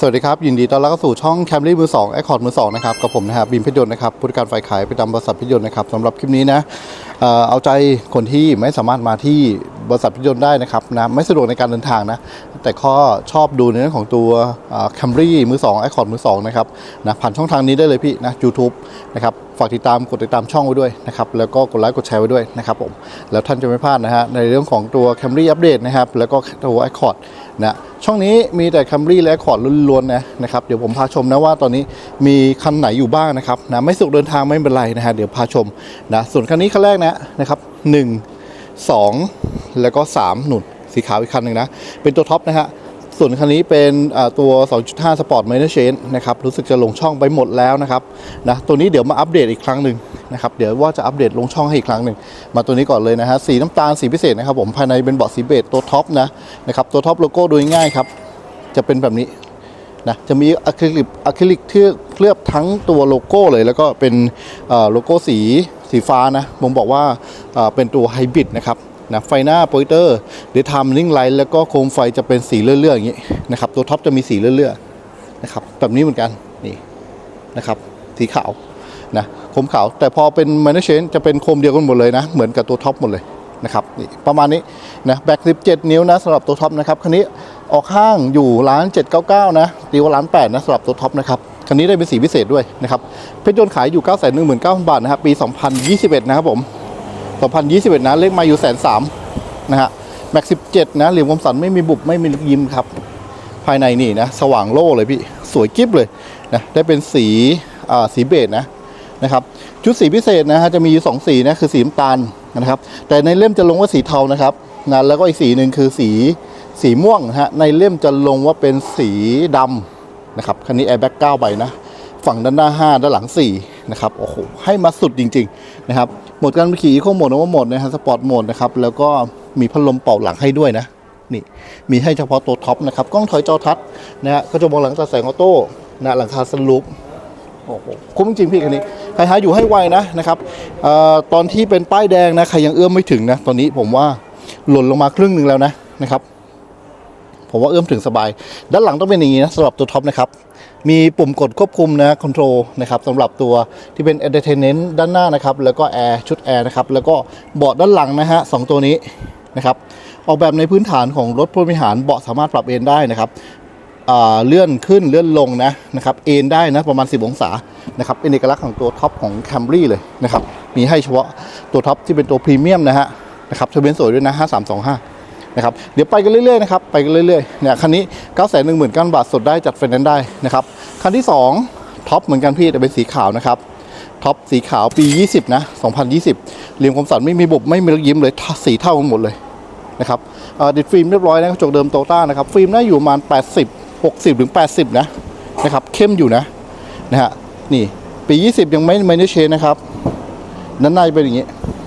สวัสดีครับ ยินดีต้อนรับเข้าสู่ช่องแคมรี่มือ2แอคคอร์ดมือ2นะครับกับผมนะครับบิมพิยนต์นะครับผู้จัดการฝ่ายขายประจำบริษัทพิยนต์นะครับสำหรับคลิปนี้นะเอาใจคนที่ไม่สามารถมาที่ บริษัทพชรยนต์ได้นะครับนะไม่สะดวกในการเดินทางนะแต่ข้อชอบดูในเรื่องของตัวแคมรี่มือ2แอคอร์ดมือ2นะครับนะผ่านช่องทางนี้ได้เลยพี่นะ YouTube นะครับฝากติดตามกดติดตามช่องไว้ด้วยนะครับแล้วก็กดไลค์กดแชร์ไว้ด้วยนะครับผมแล้วท่านจะไม่พลาดนะฮะในเรื่องของตัว Camry อัปเดตนะครับแล้วก็ตัว Accord นะช่องนี้มีแต่ Camry และ Accord ล้วนๆนะนะครับเดี๋ยวผมพาชมนะว่าตอนนี้มีคันไหนอยู่บ้างนะครับนะไม่สุกเดินทางไม่เป็นไรนะฮะเดี๋ยวพาชมนะส่วนคันนี้คันแรกนะนะครับ1 2 แล้วก็ 3 หนุนสีขาวอีกคันหนึ่งนะ เป็นตัวท็อปนะฮะส่วนคันนี้เป็นอ่าตัว 2.5 Sport Minor Change นะครับ รู้สึกจะลงช่องไปหมดแล้วนะครับ นะ ตัวนี้เดี๋ยวมาอัปเดตอีกครั้งหนึ่งนะครับ เดี๋ยวว่าจะอัปเดตลงช่องให้อีกครั้งหนึ่ง มาตัวนี้ก่อนเลยนะฮะ สีน้ำตาล สีพิเศษนะครับผม ภายในเป็นเบาะสีเบจตัวท็อปนะ นะครับ ตัวท็อปโลโก้โดูง่ายครับ จะเป็นแบบนี้ นะ จะมีอะคริลิกอะคริลิกที่เคลือบทั้งตัวโลโก้เลย แล้วก็เป็นโลโก้สีสีฟ้านะผมบอกว่าเอ่อเป็นตัวไฮบริดนะครับ นะไฟหน้าโปรเจคเตอร์เดย์ไทม์ลิงไลท์แล้วก็โคมไฟจะเป็นสีเลื่อยๆอย่างนี้นะครับตัวท็อปจะมีสีเลื่อยๆนะครับแบบนี้เหมือนกันนี่นะครับสีขาวนะโคมขาว แต่พอเป็น minor change จะเป็นโคมเดียวกันหมดเลยนะ เหมือนกับตัวท็อปหมดเลยนะครับนี่ประมาณนี้นะแบ็ค17 นิ้วนะสำหรับตัวท็อปนะครับคันนี้ออกห้างอยู่ร้าน 799 นะตีว่าร้าน8นะสำหรับตัวท็อปนะครับคันนี้ได้เป็นสีพิเศษด้วยนะครับเพชรยนต์ขายอยู่ 9 1 9 0 0 0 บาทนะครับปี 2021 นะครับผม 2021 นะ เลขมาอยู่แสนสามนะฮะ แม็ก17นะเหลี่ยมคมสันไม่มีบุบไม่มีลูกยิ้มครับ ภายในนี่นะ สว่างโล่เลยพี่ สวยกิ๊บเลยนะ ได้เป็นสีอ่าสีเบจนะนะครับ ชุดสีพิเศษนะฮะจะมีอยู่สองสีนะคือสีน้ำตาลนะครับ แต่ในเล่มจะลงว่าสีเทานะครับนะแล้วก็อีกสีหนึ่งคือสีสีม่วงฮะ ในเล่มจะลงว่าเป็นสีดำนะครับ คันนี้แอร์แบ็ก9ใบนะ ฝั่งด้านหน้า 5 ด้านหลัง 4 นะครับ โอ้โห ให้มาสุดจริง ๆ นะครับ หมดการขี่ข้อโหมดนะว่าโหมดนะฮะสปอร์ตโหมดนะครับแล้วก็มีพัดลมเป่าหลังให้ด้วยนะนี่มีให้เฉพาะตัวท็อปนะครับกล้องถอยจอทัศนะฮะกระจกมองหลังตัดแสงออโต้นะหลังคาสลูปโอ้โหคุ้มจริงพี่คันนี้ใครหาอยู่ให้ไวนะนะครับออตอนที่เป็นป้ายแดงนะใครยังเอื้อมไม่ถึงนะตอนนี้ผมว่าหล่นลงมาครึ่งหนึ่งแล้วนะนะครับ ผมว่าเอื้อมถึงสบาย ด้านหลังต้องเป็นอย่างนี้นะสำหรับตัวท็อปนะครับ มีปุ่มกดควบคุมนะคอนโทรลนะครับสำหรับตัวที่เป็น entertainment ด้านหน้านะครับ แล้วก็แอร์ชุดแอร์นะครับแล้วก็เบาะด้านหลังนะฮะสองตัวนี้นะครับออกแบบในพื้นฐานของรถผู้บริหารเบาะสามารถปรับเอนได้นะครับเลื่อนขึ้นเลื่อนลงนะนะครับเอนได้นะประมาณ 10 องศานะครับเป็นเอกลักษณ์ของตัวท็อปของ Camry เลยนะครับมีให้เฉพาะตัวท็อปที่เป็นตัวพรีเมียมนะฮะนะครับทะเบียนสวยด้วยนะ 5325 นะครับเดี๋ยวไปกันเรื่อยๆนะครับไปกันเรื่อยๆเนี่ยคันนี้9 1 0 0 0 0บาทสดได้จัดไฟแนนซ์ได้นะครับคันที่2ท็อปเหมือนกันพี่แต่เป็นสีขาวนะครับท็อปสีขาวปี 20 นะ 2020เหลี่ยมคมสันไม่มีบุบไม่มีรอยยิ้มเลยสีเท่ากันหมดเลยนะครับดิดฟิล์มเรียบร้อยนะกระจกเดิมโตต้านะครับฟิล์มน่าอยู่ประมาณ 80 60 ถึง 80 นะนะครับเข้มอยู่นะนะฮะนี่ปี 20 ยังไม่ไม่ได้เชนนะครับด้านในเป็นอย่างนี้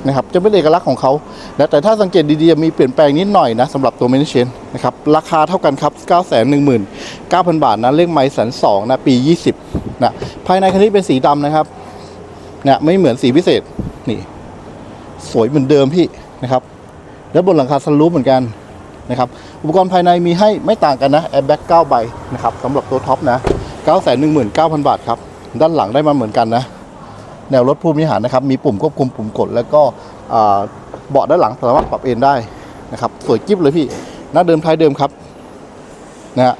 นะครับจะเป็นเอกลักษณ์ของเขานะแต่ถ้าสังเกตดีๆมีเปลี่ยนแปลงนิดหน่อยนะสำหรับตัวเมนเชนนะครับราคาเท่ากันครับ 9 1 9 0 0 0 บาทนะเลขไม้แสนสองนะปี 20นะภายในคันนี้เป็นสีดำนะครับนะไม่เหมือนสีพิเศษนี่สวยเหมือนเดิมพี่นะครับ แล้วบนหลังคาสลูปเหมือนกันนะครับอุปกรณ์ภายในมีให้ไม่ต่างกันนะแอร์แบ็ก9ใบนะครับสำหรับตัวท็อปนะ 9 1 9 0 0 0 บาทครับ ด้านหลังได้มาเหมือนกันนะ แนวรถผู้บริหารนะครับ มีปุ่มควบคุมปุ่มกด แล้วก็เบาะด้านหลังสามารถปรับเอนได้นะครับสวยกิ๊บเลยพี่หน้าเดิมท้ายเดิมครับนะฮะ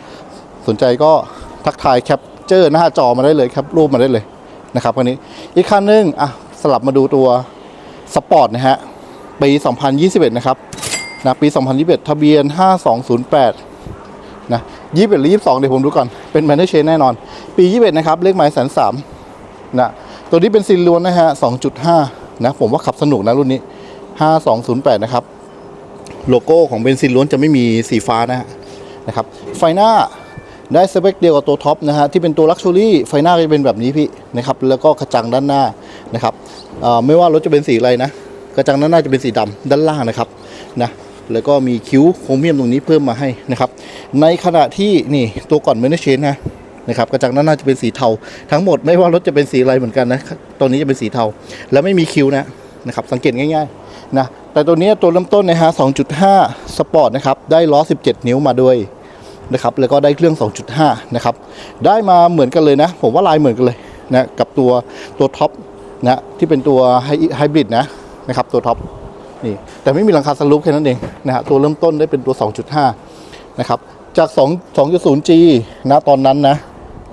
สนใจก็ทักทายแคปเจอร์หน้าจอมาได้เลยครับรูปมาได้เลยนะครับคันนี้อีกคันหนึงอะสลับมาดูตัวสปอร์ตนะฮะปี 2021 นะครับนะปี 2021 ทะเบียน 5208นะ21หรือ22 เดี๋ยวผมดูก่อน เป็นแมนเนเชนแน่นอน ปี 21 นะครับ เลขหมายแสนสามนะ ตัวนี้เป็นซินล้วนนะฮะ 2.5 นะ ผมว่าขับสนุกนะรุ่นนี้ 5208 นะครับ โลโก้ของเบนซินล้วนจะไม่มีสีฟ้านะฮะนะครับ ไฟหน้าได้สเปคเดียวกับตัวท็อปนะฮะที่เป็นตัวลักชัวรี่ไฟหน้าก็จะเป็นแบบนี้พี่นะครับแล้วก็กระจังด้านหน้านะครับอ่อไม่ว่ารถจะเป็นสีอะไรนะกระจังด้านหน้าจะเป็นสีดำด้านล่างนะครับนะแล้วก็มีคิ้วโครเมียมตรงนี้เพิ่มมาให้นะครับในขณะที่นี่ตัวก่อนเมนเชนนะ นะครับกระจังด้านหน้าจะเป็นสีเทา ทั้งหมดไม่ว่ารถจะเป็นสีอะไรเหมือนกันนะตัวนี้จะเป็นสีเทา แล้วไม่มีคิ้วนะนะครับสังเกตง่ายๆนะแต่ตัวนี้ตัวเริ่มต้นนะฮะ2.5 สปอร์ตนะครับได้ล้อ 17 นิ้วมาด้วยนะครับแล้วก็ได้เครื่อง 2.5 นะครับ ได้มาเหมือนกันเลยนะ ผมว่าลายเหมือนกันเลยนะกับตัวตัวท็อปนะที่เป็นตัวไฮบริดนะนะครับตัวท็อปนี่แต่ไม่มีหลังคาสลูปแค่นั้นเองนะฮะตัวเริ่มต้นได้เป็นตัว 2.5 นะครับจาก 2 2.0G นะตอนนั้นนะ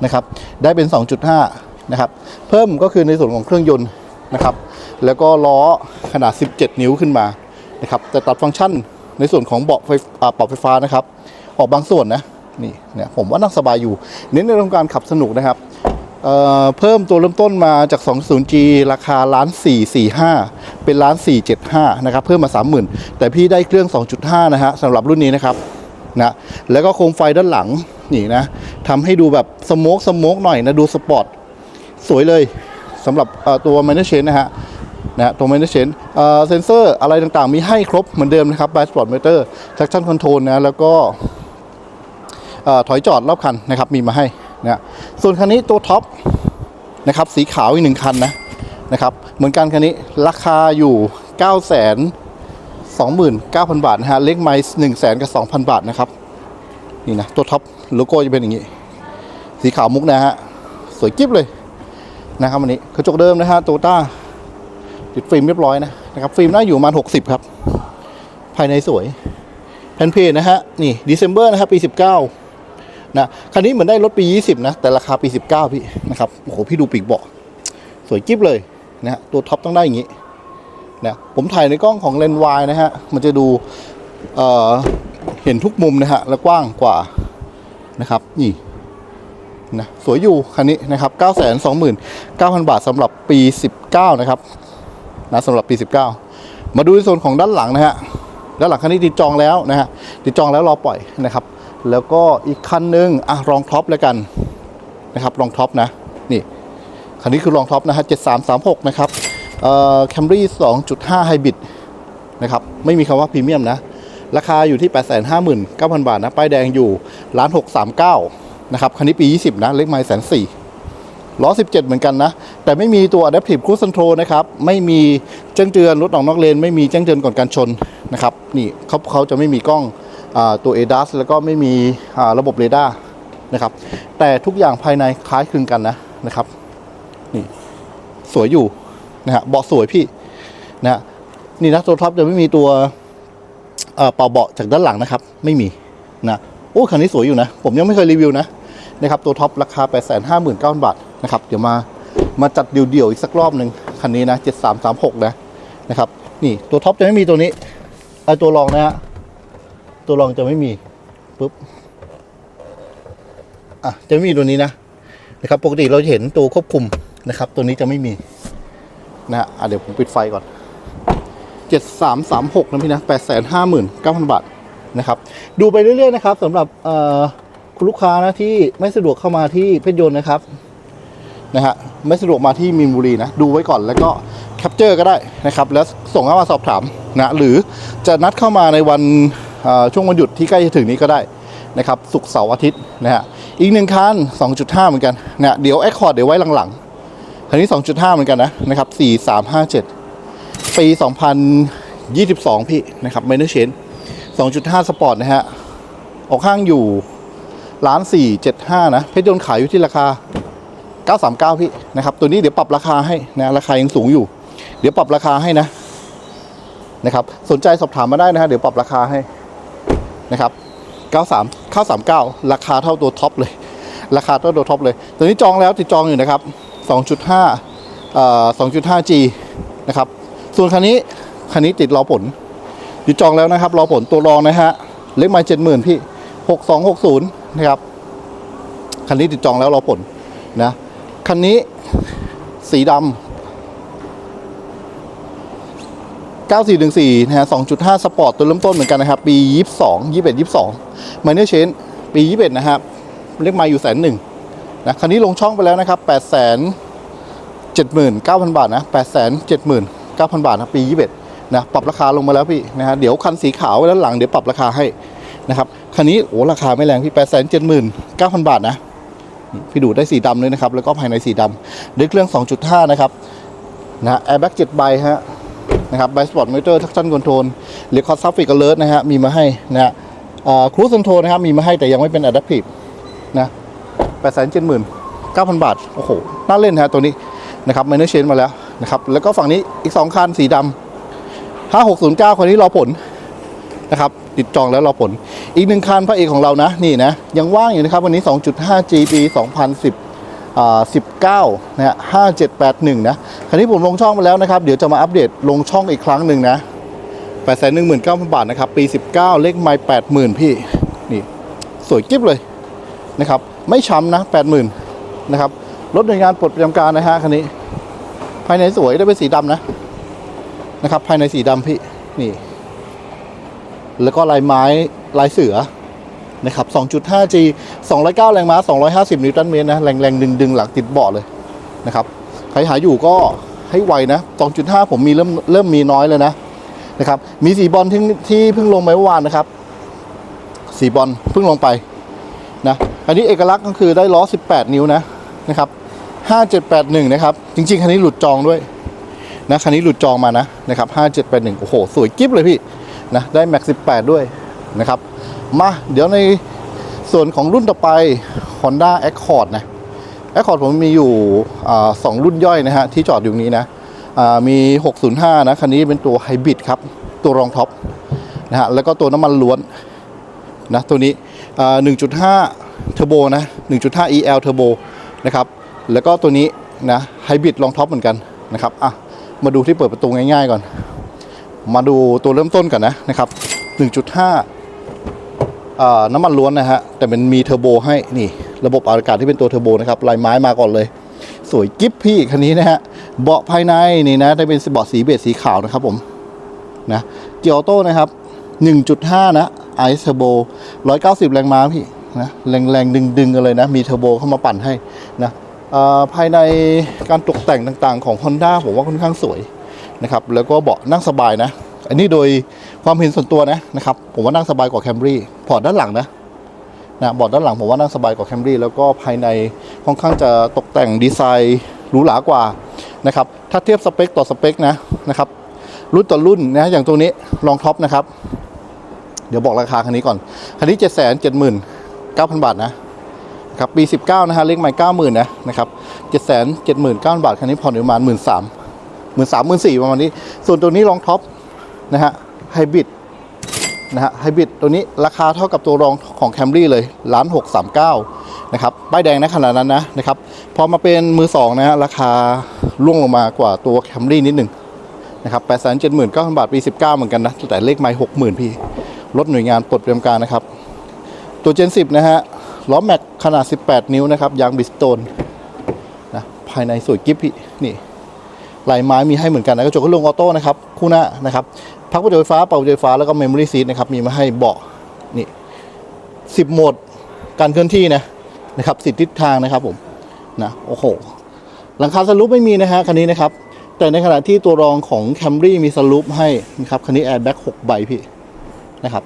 นะครับได้เป็น 2.5 นะครับ เพิ่มก็คือในส่วนของเครื่องยนต์นะครับ แล้วก็ล้อขนาด 17 นิ้วขึ้นมานะครับแต่ตัดฟังก์ชันในส่วนของเบาะไฟปรับไฟฟ้านะครับ ออกบางส่วนนะนี่เนี่ยผมว่านั่งสบายอยู่ เน้นในเรื่องการขับสนุกนะครับเเพิ่มตัวเริ่มต้นมาจาก 20G ราคาล้าน445 เป็นล้าน475 นะครับ เพิ่มมา 30,000 แต่พี่ได้เครื่อง 2.5 นะฮะสำหรับรุ่นนี้นะครับนะแล้วก็โคมไฟด้านหลัง นี่นะทำให้ดูแบบสโมกสโมกหน่อยนะดูสปอร์ตสวยเลยสำหรับตัว m i n o r c h a i นะฮะนะตัว m i n o r c h a i เอ่อเซนเซอร์อะไรต่างๆ มีให้ครบเหมือนเดิมนะครับ b i Sport Meter Traction Control นะแล้วก็ถอยจอดรอบคันนะครับมีมาให้นะส่วนคันนี้ตัวท็อปนะครับสีขาวอีกหนึ่งคันนะนะครับเหมือนกันคันนี้ราคาอยู่ 9 0 0 0 0 29,000 บาทนะฮะ เลขไมล์1 0 0 0 0 กับ 2,000 บาทนะครับ นี่นะ ตัวท็อป โลโก้จะเป็นอย่างนี้ สีขาวมุกนะฮะ สวยกิ๊บเลยนะครับวันนี้กระจกเดิมนะฮะโตต้าติดฟิล์มเรียบร้อยนะนะครับฟิล์มน่าอยู่ประมาณ60 ครับ ภายในสวยแผ่นเพจนะฮะ นี่ December นะครับปี 19 นะคันนี้เหมือนได้รถปี 20 นะ แต่ราคาปี 19 พี่นะครับโอ้โหพี่ดูปีกเบาะสวยกิ๊บเลยนะฮะตัวท็อปต้องได้อย่างนี้นะผมถ่ายในกล้องของเลนส์วายนะฮะ มันจะดูเอ่อเห็นทุกมุมนะฮะ และกว้างกว่า นะครับ นี่นะสวยอยู่คันนี้นะครับ 9 2 9 0 0 0 บาทสำหรับปี 19 นะครับนะสำหรับปี 19 มาดูในส่วนของด้านหลังนะฮะด้านหลังคันนี้ติดจองแล้วนะฮะติดจองแล้วรอปล่อยนะครับ แล้วก็อีกคันหนึงอะรองท็อปแล้วกันนะครับรองท็อปนะนี่คันนี้คือรองท็อปนะฮะ7336 นะครับเอ่อ Camry 2.5 Hybrid นะครับไม่มีคำว่าพรีเมียมนะ ราคาอยู่ที่ 859,000 บาทนะ ป้ายแดงอยู่ล้าน639 นะครับ คันนี้ปี 20 นะ เลขไมล์แสนสี่ล้อ 17 เหมือนกันนะ แต่ไม่มีตัว Adaptive Cruise Control นะครับ ไม่มีแจ้งเตือนรถออกนอกเลน ไม่มีแจ้งเตือนก่อนการชนนะครับ นี่เขาเขาจะไม่มีกล้องอตัว ADAS แล้วก็ไม่มีระบบเรดาร์นะครับ แต่ทุกอย่างภายในคล้ายคลึงกันนะนะครับ นี่สวยอยู่นะฮะเบาะสวยพี่นะนี่นะตัวท็อปจะไม่มีตัว เอ่อเป่าเบาะจากด้านหลังนะครับ ไม่มีนะโอ้คันนี้สวยอยู่นะ ผมยังไม่เคยรีวิวนะนะครับตัวท็อปราคา 8 5 9 0 0 0 บาทนะครับเดี๋ยวมามาจัดเดี่ยวๆอีกสักรอบหนึ่งคันนี้นะ7336นะนะครับนี่ตัวท็อปจะไม่มีตัวนี้ไอตัวรองนะฮะตัวรองจะไม่มีปุ๊บอะจะไม่มีตัวนี้นะนะครับปกติเราจะเห็นตัวควบคุมนะครับ ตัวนี้จะไม่มีนะฮะเดี๋ยวผมปิดไฟก่อน 7336นะพี่นะ859,000 บาทนะครับดูไปเรื่อย ๆ นะครับสำหรับคุณลูกค้านะที่ไม่สะดวกเข้ามาที่เพชรยนต์นะครับนะฮะไม่สะดวกมาที่มีนบุรีนะดูไว้ก่อนแล้วก็แคปเจอร์ก็ได้นะครับแล้วส่งเข้ามาสอบถามนะหรือจะนัดเข้ามาในวันช่วงวันหยุดที่ใกล้จะถึงนี้ก็ได้นะครับศุกร์เสาร์อาทิตย์นะฮะอีกหนึ่งคัน2.5 เหมือนกันนะเดี๋ยวแอคคอร์ดเดี๋ยวไว้หลังๆคันนี้ 2.5 เหมือนกันนะนะครับ4357 ปี 2022 พี่นะครับไม่ได้เชน2.5 สปอร์ตนะฮะ ออกข้างอยู่ล้าน475 นะ เพชรยนต์ขายอยู่ที่ราคา 939 พี่นะครับ ตัวนี้เดี๋ยวปรับราคาให้นะ ราคายังสูงอยู่ เดี๋ยวปรับราคาให้นะนะครับ สนใจสอบถามมาได้นะฮะ เดี๋ยวปรับราคาให้นะครับ 93 939 ราคาเท่าตัวท็อปเลย ราคาเท่าตัวท็อปเลย ตัวนี้จองแล้วติดจองอยู่นะครับ 2.5 เอ่อ 2.5G นะครับ ส่วนคันนี้คันนี้ติดรอผลติดจองแล้วนะครับรอผลตัวรองนะฮะเลขไมาเจ็ดหมื่นพี่6260นย์นะครับคันนี้ติดจองแล้วรอผลนะคันนี้สีดำ9414นะฮะ2.5 สปอร์ตตัวเริ่มต้นเหมือนกันนะครับ ปี 22 21 22มาเนอร์เชนปี 21 นะครับ เลขไมาอยู่แสนหนึ่งนะคันนี้ลงช่องไปแล้วนะครับ8 7 9 0 0 0 บาทนะ8 7 9 0 0 0 9,000 บาทนะปี 21นะปรับราคาลงมาแล้วพี่นะฮะเดี๋ยวคันสีขาวไว้ด้านหลังเดี๋ยวปรับราคาให้นะครับคันนี้โอ้ราคาไม่แรงพี่8 7 9 0 0 0บาทนะพี่ดูได้สีดำเลยนะครับ แล้วก็ภายในสีดำด้วยเครื่อง 2.5 นะครับนะแอร์แบ็ก7ใบฮะนะครับไบสปอร์ตมอเตอร์ทักชั่นคอนโทรลเรคคอร์ดซับฟิกเลิร์นะฮะมีมาให้นะฮะครูซ c นโทรนะครับมีมาให้แต่ยังไม่เป็น Adaptive นะ8 7 9 0 0 0บาท โอ้โห น่าเล่นนะฮะตัวนี้นะครับ m ม n น r Change มาแล้ว นะครับ แล้วก็ฝั่งนี้อีก 2 คันสีดำ5609คนนี้รอผลนะครับ ติดจองแล้วรอผล อีกหนึ่งคันพระเอกของเรานะ นี่นะ ยังว่างอยู่นะครับ วันนี้ 2.5G ปี2010อ่า19นะฮะ5781 นะคราวนี้ผมลงช่องไปแล้วนะครับ เดี๋ยวจะมาอัปเดตลงช่องอีกครั้งหนึ่งนะ8 1 9 0 0 0 บาทนะครับ ปี 19 เลขไม้80,000 พี่ นี่ สวยกิ๊บเลยนะครับ ไม่ช้ำนะ 80,000 นะครับ รถหน่วยงานปลดประจำการนะฮะ คันนี้ ภายในสวยได้เป็นสีดำนะนะครับ ภายในสีดำพี่นี่ แล้วก็ลายไม้ลายเสือนะครับ 2.5G 209 แรงม้า 250 นิวตันเมตรนะ แรงแรงดึงดึงหลังติดเบาะเลยนะครับ ใครหาอยู่ก็ให้ไวนะ 2.5 ผมมีเริ่มเริ่มมีน้อยเลยนะนะครับ มีสีบอลที่ที่เพิ่งลงไปเมื่อวานนะครับ สีบอลเพิ่งลงไปนะ อันนี้เอกลักษณ์ก็คือได้ล้อ 18 นิ้วนะนะครับ 5781 นะครับ จริง ๆ คันนี้หลุดจองด้วยนะคันนี้หลุดจองมานะนะครับ5781 โอ้โห สวยกิ๊บเลยพี่นะได้แม็ก18 ด้วยนะครับ มาเดี๋ยวในส่วนของรุ่นต่อไป Honda Accord นะ Accord ผมมีอยู่สองรุ่นย่อยนะฮะที่จอดอยู่นี้นะมี 605 นะคันนี้เป็นตัวไฮบริดครับ ตัวรองท็อปนะฮะแล้วก็ตัวน้ำมันล้วนนะตัวนี้อ่า1.5 เทอร์โบนะ 1.5 EL เทอร์โบนะครับ แล้วก็ตัวนี้นะไฮบริดรองท็อปเหมือนกันนะครับอะมาดูที่เปิดประตูง่ายๆก่อน มาดูตัวเริ่มต้นก่อนนะนะครับ 1.5อ่าน้ำมันล้วนนะฮะ แต่มันมีเทอร์โบให้นี่ ระบบอากาศที่เป็นตัวเทอร์โบนะครับ ลายไม้มาก่อนเลย สวยกิ๊บพี่คันนี้นะฮะ เบาะภายในนี่นะ ได้เป็นเบาะสีเบจสีขาวนะครับผม นะเกียร์ออโต้นะครับ 1.5 นะไอซ์เทอร์โบ 190 แรงม้าพี่นะ แรงแรงดึงดึงๆกันเลยนะ มีเทอร์โบเข้ามาปั่นให้นะ ภายในการตกแต่งต่างๆของ Honda ผมว่าค่อนข้างสวยนะครับแล้วก็เบาะนั่งสบายนะ อันนี้โดยความเห็นส่วนตัวนะนะครับผมว่านั่งสบายกว่าแคมรี่พอร์ตด้านหลังนะนะบอร์ดด้านหลังผมว่านั่งสบายกว่าแคมรี่แล้วก็ภายในค่อนข้างจะตกแต่งดีไซน์หรูหรากว่านะครับถ้าเทียบสเปคต่อสเปคนะนะครับรุ่นต่อรุ่นนะอย่างตัวนี้ลองท็อปนะครับ เดี๋ยวบอกราคาคันนี้ก่อน คันนี้ 7 7 9 0 0 0 บาทนะ ครับปี 19 นะฮะเลขใหม่90,000นะนะครับ7 7 9 0 0 0 บาท คันนี้ผ่อนอยู่ประมาณ 1 3 0 0 0 1 3 0 0 0 4ประมาณนี้ ส่วนตัวนี้ลองท็อปนะฮะไฮบริดนะฮะไฮบริดตัวนี้ราคาเท่ากับตัวรองของแคมรี่เลยล้านหกสามเก้านะครับป้ายแดงนะขนาดนั้นนะนะครับพอมาเป็นมือสองนะฮะราคาล่วงลงมากว่าตัวแคมรี่นิดหนึ่งนะครับแปดแสนเจ็ดหมื่นเก้าพันบาทปีสิบเก้าเหมือนกันนะแต่เลขไม่หกหมื่นพี่ รถหน่วยงานปลดประจำการนะครับ ตัวเจนสิบนะฮะ ล้อแม็กขนาด 18 นิ้วนะครับ ยางบิสโตนนะภายในสวยกิ๊บพี่นี่ลายไม้มีให้เหมือนกันนะกระจกก็ลงออโต้นะครับคู่หน้านะครับพักประจุไฟฟ้าเป่าประจุไฟฟ้าแล้วก็เมมโมรี่ซีทนะครับมีมาให้เบาะนี่สิบโหมดการเคลื่อนที่นะนะครับสิบทิศทางนะครับผมนะโอ้โหหลังคาสลูปไม่มีนะฮะคันนี้นะครับ แต่ในขณะที่ตัวรองของ Camry มีสลูปให้นะครับคันนี้แอร์แบ็กหกใบพี่นะครับ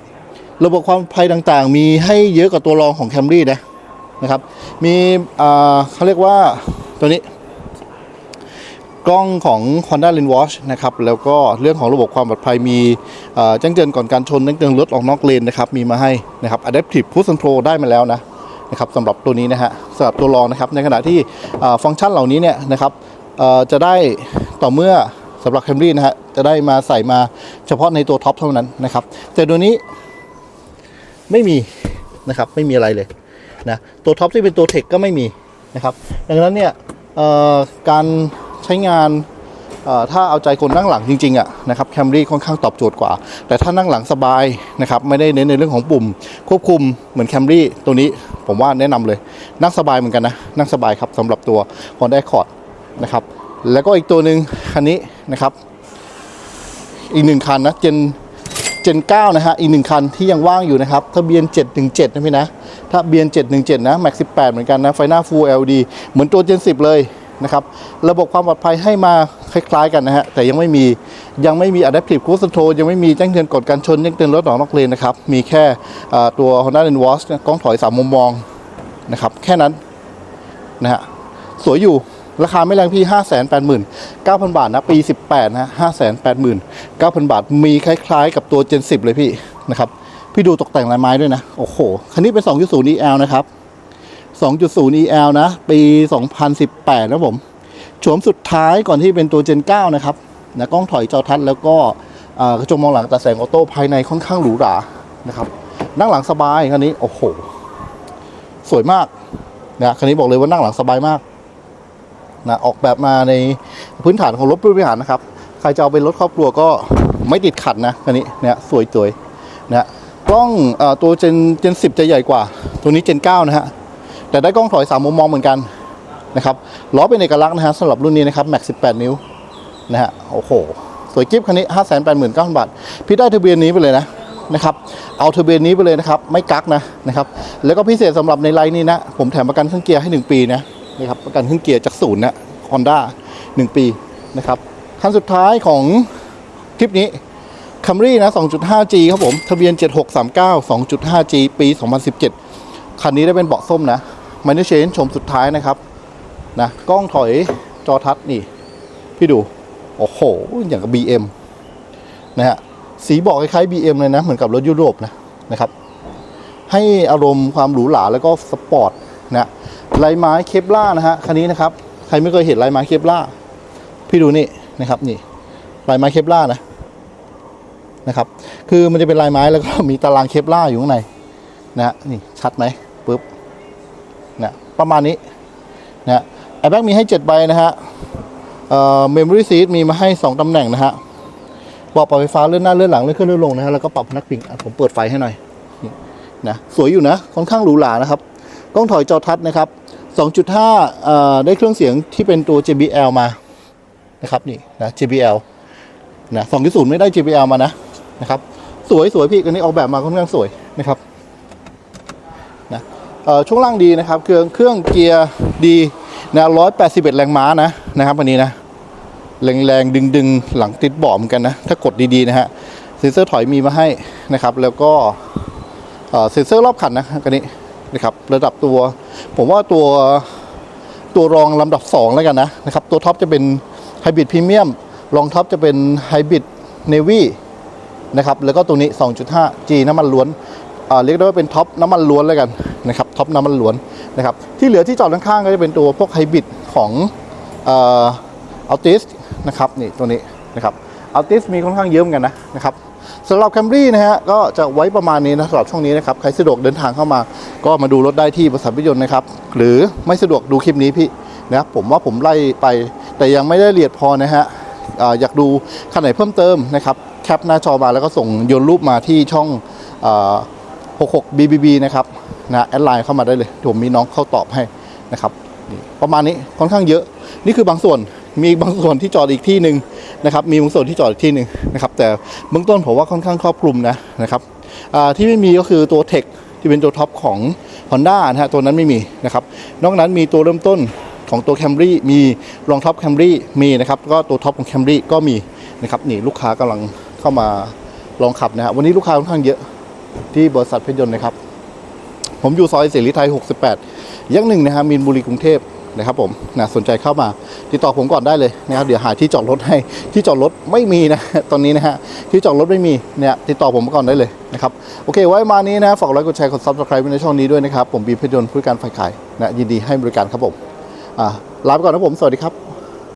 ระบบความปลอดภัยต่างๆ มีให้เยอะกว่าตัวรองของ Camry นะนะครับมีเขาเรียกว่าตัวนี้ กล้องของ Honda Lane Watch นะครับแล้วก็เรื่องของระบบความปลอดภัยมีแจ้งเตือนก่อนการชนแจ้งเตือนรถออกนอกเลนนะครับมีมาให้นะครับ Adaptive Cruise Control ได้มาแล้วนะนะครับสำหรับตัวนี้นะฮะสำหรับตัวรองนะครับในขณะที่ฟังก์ชันเหล่านี้เนี่ยนะครับจะได้ต่อเมื่อสำหรับ Camry นะฮะจะได้มาใส่มาเฉพาะในตัวท็อปเท่านั้นนะครับแต่ตัวนี้ ไม่มีนะครับไม่มีอะไรเลยนะตัวท็อปที่เป็นตัวเทคก็ไม่มีนะครับดังนั้นเนี่ยการใช้งานถ้าเอาใจคนนั่งหลังจริงๆอะนะครับแคมรี่ค่อนข้างตอบโจทย์กว่า แต่ถ้านั่งหลังสบายนะครับไม่ได้เน้นในเรื่องของปุ่ม ควบคุมเหมือนแคมรี่ตัวนี้ผมว่าแนะนำเลยนั่งสบายเหมือนกันนะนั่งสบายครับสำหรับตัว Honda Accord นะครับแล้วก็อีกตัวหนึ่งคันนี้นะครับ อีกหนึ่งคันนะเจน เจน9นะฮะ อีกหนึ่งคันที่ยังว่างอยู่นะครับ ทะเบียน 717 นะพี่นะถ้าเบียน 717 นะ Max 18 เหมือนกันนะ ไฟหน้า Full LED เหมือนตัวเจน10 เลยนะครับ ระบบความปลอดภัยให้มาคล้ายๆกันนะฮะ แต่ยังไม่มี ยังไม่มี Adaptive Cruise Control ยังไม่มีแจ้งเตือนกฎการชน แจ้งเตือนรถออกนอกเลนนะครับ มีแค่ตัว Honda Lane Watch กล้องถอย 3 มุมมองนะครับ แค่นั้นนะฮะ สวยอยู่ ราคาไม่แรงพี่ 5 8 9 0 0 0 บาทนะปี 18นะ5 8 9 0 0 0 บาท มีคล้ายๆ กับตัว Gen 10 เลยพี่นะครับพี่ดูตกแต่งลายไม้ด้วยนะ โอ้โห คันนี้เป็น 2.0 EL นะครับ 2.0 EL นะ ปี 2018 นะผมโฉมสุดท้ายก่อนที่เป็นตัว Gen 9 นะครับนะกล้องถอยจอทัศน์แล้วก็กระจกมองหลังตัดแสงออโต้ภายในค่อนข้างหรูหรานะครับนั่งหลังสบายคันนี้ โอ้โห สวยมากนะคันนี้บอกเลยว่านั่งหลังสบายมาก นะออกแบบมาในพื้นฐานของรถผู้บริหารนะครับ ใครจะเอาเป็นรถครอบครัวก็ไม่ติดขัดนะคันนี้เนี่ยสวยๆนะกล้องออตัวเจนเจนสิจะใหญ่กว่า ตัวนี้เจน9นะฮะแต่ได้กล้องถอย 3 มุมมองเหมือนกันนะครับล้อเป็นเอกลักษณ์นะฮะสำหรับรุ่นนี้นะครับแม็ก18 นิ้วนะฮะโอ้โหสวยกิ๊บคันนี้ 5 8 9 0 0 0 บาท พี่ได้ทะเบียนนี้ไปเลยนะนะครับ เอาทะเบียนนี้ไปเลยนะครับ ไม่กักนะนะครับ แล้วก็พิเศษสำหรับในไลน์นี้นะ ผมแถมประกันเครื่องเกียร์ให้ 1 ปีนะ นะครับประกันเครื่องเกียร์จากศูนย์นะฮอนด้า1ปีนะครับคันสุดท้ายของคลิปนี้คัมรี่นะ 2.5G ครับผม ทะเบียน 7639 2.5G ปี 2017 คันนี้ได้เป็นเบาะส้มนะมันนี่เชนชมสุดท้ายนะครับ นะ กล้องถอยจอทัชนี่ พี่ดู โอ้โห อย่างกับ BM นะฮะ สีเบอกคล้ายๆ BM เลยนะ เหมือนกับรถยุโรปนะ นะครับ ให้อารมณ์ความหรูหราแล้วก็สปอร์ตนะ ลายไม้เคปล่านะฮะคันนี้นะครับใครไม่เคยเห็นลายไม้เคปล่าพี่ดูนี่นะครับนี่ลายไม้เคปล่านะนะครับ คือมันจะเป็นลายไม้แล้วก็มีตารางเคปล่าอยู่ข้างในนะฮะนี่ชัดไหมปึ๊บนะประมาณนี้นะฮะแอร์แบ็กมีให้7ใบนะฮะเอ่อเมมโมรี่ซีทมีมาให้ 2ตำแหน่งนะฮะบอกปรับไฟฟ้าเลื่อนหน้าเลื่อนหลังเลื่อนขึ้นเลื่อนลงนะฮะแล้วก็ปรับพนักพิงผมเปิดไฟให้หน่อยนี่นะสวยอยู่นะค่อนข้างหรูหรานะครับกล้องถอยจอทัศน์นะครับ 2.5 ได้เครื่องเสียงที่เป็นตัว JBL มานะครับนี่นะ JBL นะ2.0 ไม่ได้ JBL มานะนะครับสวยสวยพี่กันนี้ออกแบบมาค่อนข้างสวยนะครับนะช่วงล่างดีนะครับ เครื่องเครื่องเกียร์ดีนะ181 แรงม้านะนะครับวันนี้นะแรงแรงดึงดึงๆ หลังติดบาะเหมือนกันนะ ถ้ากดดีๆนะฮะเซ็นเซอร์ถอยมีมาให้นะครับ แล้วก็เซ็นเซอร์รอบคันนะกันนี้นะครับ ระดับตัว ผมว่าตัวตัวรองลำดับ 2 แล้วกันนะนะครับ ตัวท็อปจะเป็นไฮบริดพรีเมียมรองท็อปจะเป็นไฮบริดเนวี่นะครับแล้วก็ตัวนี้ 2.5G น้ำมันล้วนอ่าเรียกได้ว่าเป็นท็อปน้ำมันล้วนแล้วกันนะครับท็อปน้ำมันล้วนนะครับที่เหลือที่จอดข้างๆก็จะเป็นตัวพวกไฮบริดของเอ่ออัลติสนะครับนี่ตัวนี้นะครับอัลติสมีค่อนข้างเยอะเหมือนกันนะนะครับ สำหรับ Camry นะฮะก็จะไว้ประมาณนี้นะสำหรับช่วงนี้นะครับใครสะดวกเดินทางเข้ามา ก็มาดูรถได้ที่บริษัทพิยนต์นะครับหรือไม่สะดวกดูคลิปนี้พี่นะผมว่าผมไล่ไป แต่ยังไม่ได้ละเอียดพอนะฮะออยากดูคันไหนเพิ่มเติมนะครับแคปหน้าจอมาแล้วก็ส่งโยนรูปมาที่ช่อง 66 BBB นะครับนะแอดไลน์เข้ามาได้เลยเดี๋ยวผมมีน้องเข้าตอบให้นะครับนี่ประมาณนี้ค่อนข้างเยอะนี่คือบางส่วน มีบางส่วนที่จอดอีกที่หนึ่งนะครับ มีบางส่วนที่จอดอีกที่หนึ่งนะครับ แต่เบื้องต้นผมว่าค่อนข้างครอบคลุมนะนะครับที่ไม่มีก็คือตัวเทคที่เป็นตัวท็อปของ Honda นะฮะตัวนั้นไม่มีนะครับ นอกนั้นมีตัวเริ่มต้นของตัว Camry มีรองท็อป Camry มีนะครับ ก็ตัวท็อปของ Camry ก็มีนะครับนี่ลูกค้ากำลังเข้ามาลองขับนะฮะวันนี้ลูกค้าค่อนข้างเยอะที่บริษัทเพชรยนต์นะครับ ผมอยู่ซอยเสรีไทย 68 ยังหนึ่งนะฮะมีนบุรีกรุงเทพ นะครับผมนะสนใจเข้ามาติดต่อผมก่อนได้เลยนะครับเดี๋ยวหาที่จอดรถให้ที่จอดรถไม่มีนะตอนนี้นะฮะที่จอดรถไม่มีเนี่ยติดต่อผมก่อนได้เลยนะครับโอเค ไว้มานี้นะฝากไลค์กดแชร์กดซับสไครป์ในช่องนี้ด้วยนะครับผมบีเพชรยนต์ผู้การฝ่ายขายนะยินดีให้บริการครับผมอ่าลาไปก่อนนะผมสวัสดีครับ